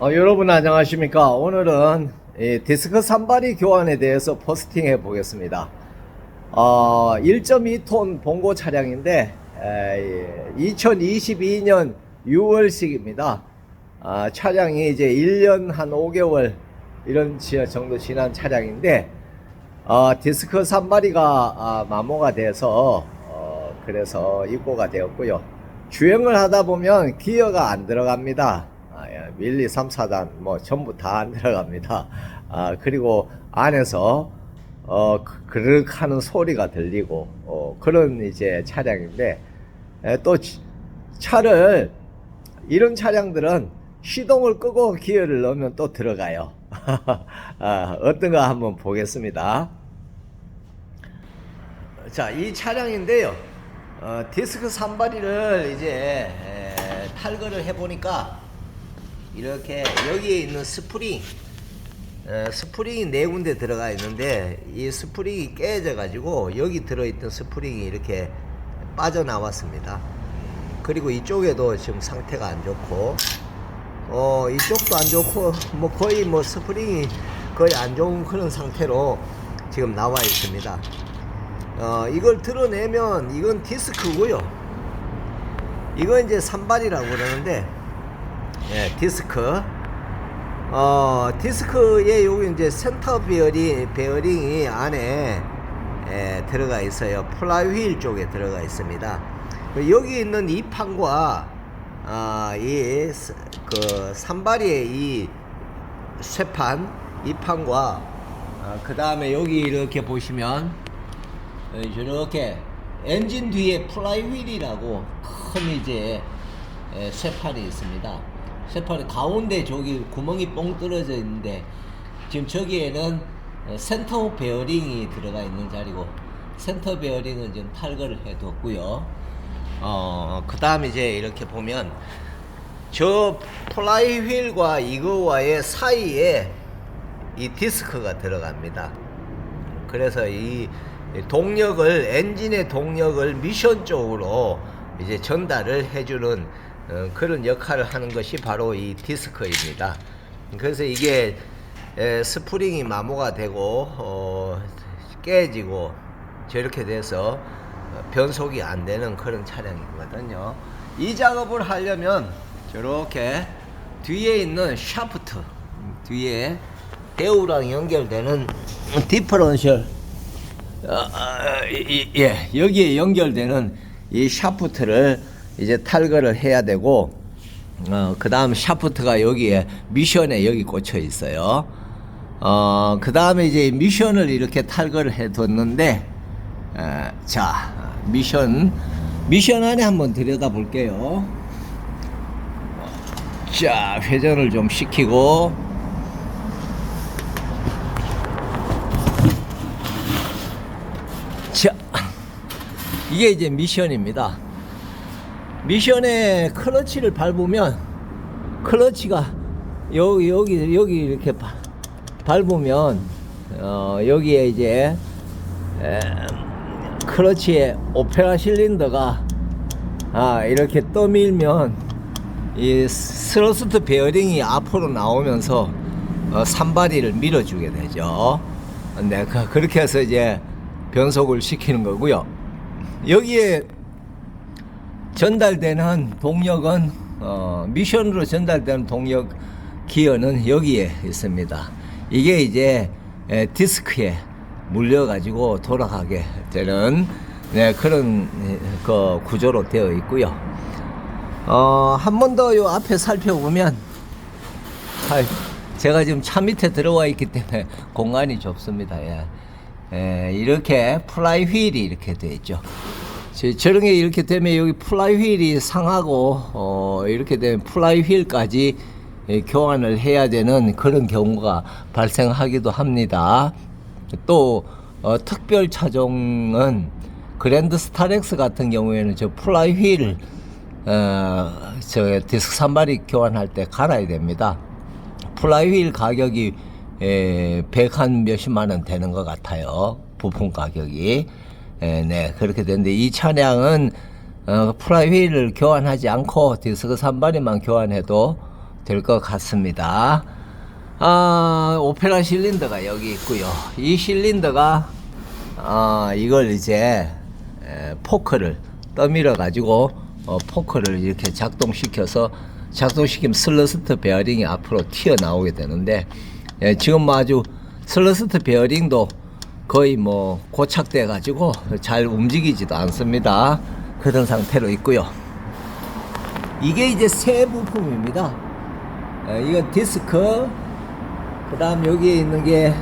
어, 여러분 안녕하십니까? 오늘은 이 디스크 산발이 교환에 대해서 포스팅해 보겠습니다. 어, 1.2톤 봉고 차량인데 에, 2022년 6월식입니다. 아, 차량이 이제 1년 한 5개월 이런 지- 정도 지난 차량인데 어, 디스크 산발이가 아, 마모가 돼서 어, 그래서 입고가 되었고요. 주행을 하다 보면 기어가 안 들어갑니다. 아, 예, 1, 2, 3, 4단 뭐 전부 다안 들어갑니다. 아, 그리고 안에서 어, 그- 그르륵 하는 소리가 들리고 어, 그런 이제 차량인데 에, 또 지- 차를 이런 차량들은 시동을 끄고 기어를 넣으면 또 들어가요. 아, 어떤가 한번 보겠습니다. 자, 이 차량인데요. 어, 디스크 산발이를 이제 에, 탈거를 해보니까 이렇게 여기에 있는 스프링, 에, 스프링이 네 군데 들어가 있는데 이 스프링이 깨져 가지고 여기 들어있던 스프링이 이렇게 빠져나왔습니다. 그리고 이쪽에도 지금 상태가 안 좋고 어 이쪽도 안 좋고 뭐 거의 뭐 스프링이 거의 안 좋은 그런 상태로 지금 나와 있습니다. 어, 이걸 드러내면 이건 디스크고요. 이건 이제 산발이라고 그러는데, 예, 디스크. 어, 디스크에 여기 이제 센터 베어링, 베어링이 안에 예, 들어가 있어요. 플라이휠 쪽에 들어가 있습니다. 여기 있는 이 판과 아, 이, 스- 그, 산발의 이 쇠판, 이 판과 그 다음에 여기 이렇게 보시면 어, 이렇게 엔진 뒤에 플라이휠이라고 큰 이제 에, 쇠판이 있습니다. 쇠판이 가운데 저기 구멍이 뻥 뚫어져 있는데 지금 저기에는 어, 센터 베어링이 들어가 있는 자리고 센터 베어링은 지금 탈거를 해뒀고요. 어, 그 다음 이제 이렇게 보면 저 플라이 휠과 이거와의 사이에 이 디스크가 들어갑니다. 그래서 이 동력을 엔진의 동력을 미션 쪽으로 이제 전달을 해주는 어, 그런 역할을 하는 것이 바로 이 디스크입니다. 그래서 이게 에, 스프링이 마모가 되고 어, 깨지고 저렇게 돼서 어, 변속이 안 되는 그런 차량이거든요. 이 작업을 하려면 저렇게 뒤에 있는 샤프트 뒤에 배우랑 연결되는 디퍼런셜 어, 어, 예, 여기에 연결되는 이 샤프트를 이제 탈거를 해야 되고, 어, 그 다음 샤프트가 여기에 미션에 여기 꽂혀 있어요. 어, 그 다음에 이제 미션을 이렇게 탈거를 해 뒀는데, 어, 자, 미션, 미션 안에 한번 들여다 볼게요. 자, 회전을 좀 시키고, 자, 이게 이제 미션입니다. 미션의 클러치를 밟으면 클러치가 여기 여기 여기 이렇게 바- 밟으면 어, 여기에 이제 에, 클러치의 오페라 실린더가 아, 이렇게 떠밀면 이 스러스트 베어링이 앞으로 나오면서 어, 산발이를 밀어주게 되죠. 네, 그- 그렇게 해서 이제 변속을 시키는 거고요. 여기에 전달되는 동력은 어, 미션으로 전달되는 동력 기어는 여기에 있습니다. 이게 이제 에, 디스크에 물려 가지고 돌아가게 되는 네, 그런 에, 그 구조로 되어 있고요. 어, 한 번 더 요 앞에 살펴보면 아이, 제가 지금 차 밑에 들어와 있기 때문에 공간이 좁습니다. 예. 예, 이렇게 플라이 휠이 이렇게 되어 있죠. 저- 저런 게 이렇게 되면 여기 플라이 휠이 상하고 어, 이렇게 되면 플라이 휠까지 예, 교환을 해야 되는 그런 경우가 발생하기도 합니다. 또 어, 특별 차종은 그랜드 스타렉스 같은 경우에는 저 플라이 휠 어, 저 디스크 산발이 교환할 때 갈아야 됩니다. 플라이휠 가격이 에, 100한 몇십만 원 되는 것 같아요. 부품 가격이. 에, 네, 그렇게 되는데 이 차량은 어, 플라이휠을 교환하지 않고 디스크 산발이만 교환해도 될 것 같습니다. 아, 오페라 실린더가 여기 있고요. 이 실린더가 아, 이걸 이제 에, 포크를 떠밀어 가지고 어, 포크를 이렇게 작동시켜서 작동시키면 슬러스트 베어링이 앞으로 튀어나오게 되는데 예, 지금 뭐 아주 슬러스트 베어링도 거의 뭐 고착돼 가지고 잘 움직이지도 않습니다. 그런 상태로 있고요. 이게 이제 새 부품입니다. 에, 이건 디스크, 그 다음 여기에 있는 게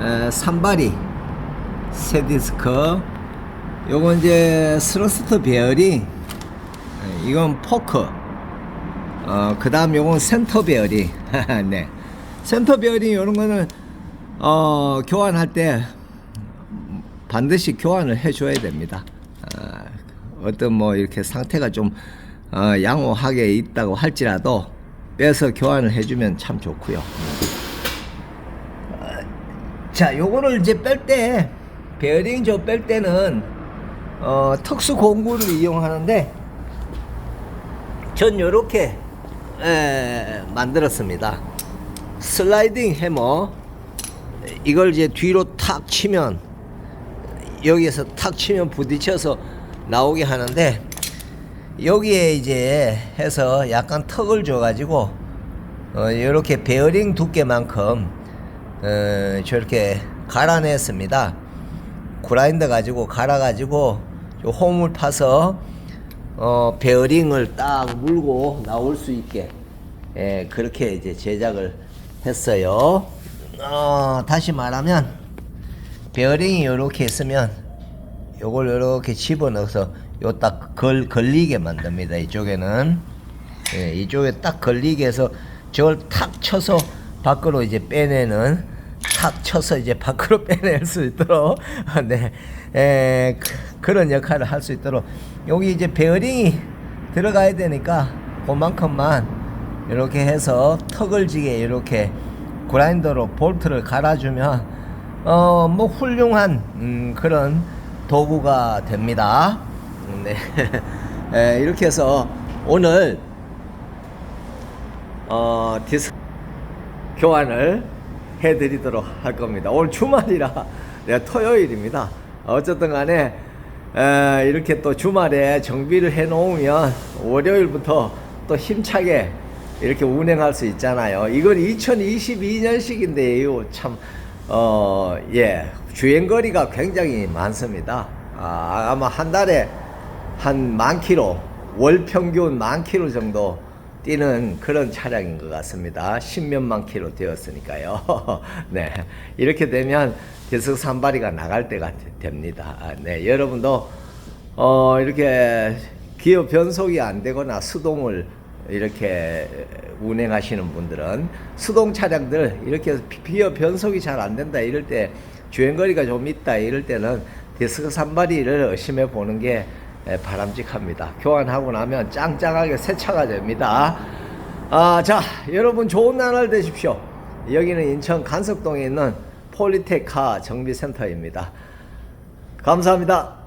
에, 산발이, 새 디스크, 요건 이제 스러스트 에, 이건 포크, 어, 그 다음 요건 센터 베어링, 네. 센터 베어링 요런 거는, 어, 교환할 때 반드시 교환을 해줘야 됩니다. 아, 어떤 뭐 이렇게 상태가 좀 어, 양호하게 있다고 할지라도 빼서 교환을 해주면 참 좋고요. 어, 자, 요거를 이제 뺄 때 베어링 저 뺄 때는 어, 특수 공구를 이용하는데 전 요렇게 에, 만들었습니다. 슬라이딩 해머 이걸 이제 뒤로 탁 치면 여기에서 탁 치면 부딪혀서 나오게 하는데 여기에 이제 해서 약간 턱을 줘가지고 어, 이렇게 베어링 두께만큼 어, 저렇게 갈아냈습니다. 그라인더 가지고 갈아가지고 요 홈을 파서 어, 베어링을 딱 물고 나올 수 있게 예, 그렇게 이제 제작을 했어요. 어, 다시 말하면 베어링이 이렇게 있으면 요걸 이렇게 집어넣어서 요 딱 걸 걸리게 만듭니다. 이쪽에는. 예, 이쪽에 딱 걸리게 해서 저걸 탁 쳐서 밖으로 이제 빼내는 탁 쳐서 이제 밖으로 빼낼 수 있도록. 네. 에, 그, 그런 역할을 할 수 있도록. 여기 이제 베어링이 들어가야 되니까 그만큼만 이렇게 해서 턱을 지게 이렇게 그라인더로 볼트를 갈아주면 어 뭐 훌륭한 음, 그런 도구가 됩니다. 음, 네 에, 이렇게 해서 오늘 어 디스 교환을 해드리도록 할 겁니다. 오늘 주말이라 네, 토요일입니다. 어쨌든 간에 에, 이렇게 또 주말에 정비를 해 놓으면 월요일부터 또 힘차게 이렇게 운행할 수 있잖아요. 이건 2022년식인데요. 참, 어, 예, 주행거리가 굉장히 많습니다. 아, 아마 한 달에 한 만 킬로, 월 평균 만 킬로 정도 뛰는 그런 차량인 것 같습니다. 십몇만 킬로 되었으니까요. 네. 이렇게 되면 계속 산발이가 나갈 때가 되- 됩니다. 아, 네. 여러분도, 어, 이렇게 기어 변속이 안 되거나 수동을 이렇게 운행하시는 분들은 수동 차량들 이렇게 비- 기어 변속이 잘 안 된다 이럴 때 주행거리가 좀 있다 이럴 때는 디스크 산발이를 의심해 보는 게 에, 바람직합니다. 교환하고 나면 짱짱하게 새 차가 됩니다. 아, 자, 여러분 좋은 나날 되십시오. 여기는 인천 간석동에 있는 폴리테카 정비센터입니다. 감사합니다.